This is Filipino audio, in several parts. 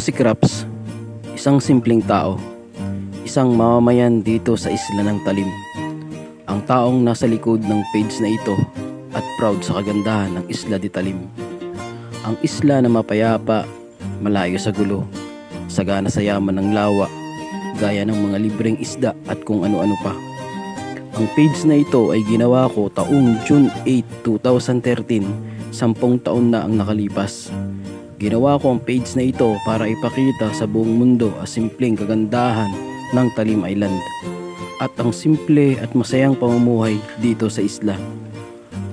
si Kraps, isang simpleng tao, isang mamamayan dito sa isla ng Talim. Ang taong nasa likod ng page na ito at proud sa kagandahan ng isla di Talim. Ang isla na mapayapa, malayo sa gulo, sagana sa yaman ng lawa, gaya ng mga libreng isda at kung ano-ano pa. Ang page na ito ay ginawa ko taong June 8, 2013, sampung taon na ang nakalipas. Ginawa ko ang page na ito para ipakita sa buong mundo ang simpleng kagandahan ng Talim Island at ang simple at masayang pamumuhay dito sa isla.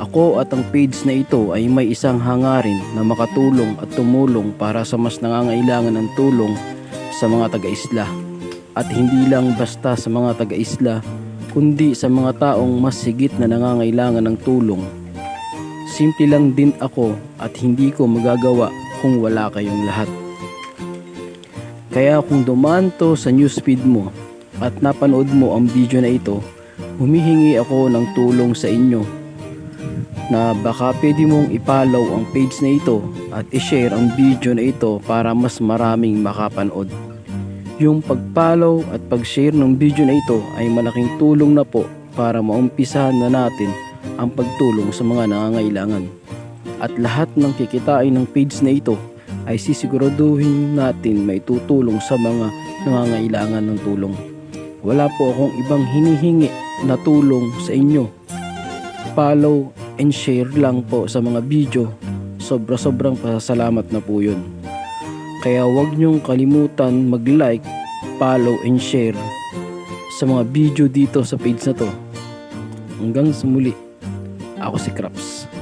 Ako at ang page na ito ay may isang hangarin na makatulong at tumulong para sa mas nangangailangan ng tulong sa mga taga-isla. At hindi lang basta sa mga taga-isla, kundi sa mga taong mas sigit na nangangailangan ng tulong. Simple lang din ako at hindi ko magagawa kung wala kayong lahat. Kaya kung dumaan to sa newsfeed mo at napanood mo ang video na ito, humihingi ako ng tulong sa inyo na baka pwede mong ipollow ang page na ito at i-share ang video na ito para mas maraming makapanood. Yung pag-follow at pag-share ng video na ito ay malaking tulong na po para maumpisahan na natin ang pagtulong sa mga nangangailangan. At lahat ng kikitain ng page na ito ay sisiguraduhin natin may tutulong sa mga nangangailangan ng tulong. Wala po akong ibang hinihingi na tulong sa inyo. Follow and share lang po sa mga video. Sobra-sobrang pasalamat na po yun. Kaya huwag niyong kalimutan mag-like, follow and share sa mga video dito sa page na to. Hanggang sa muli, ako si Kraps.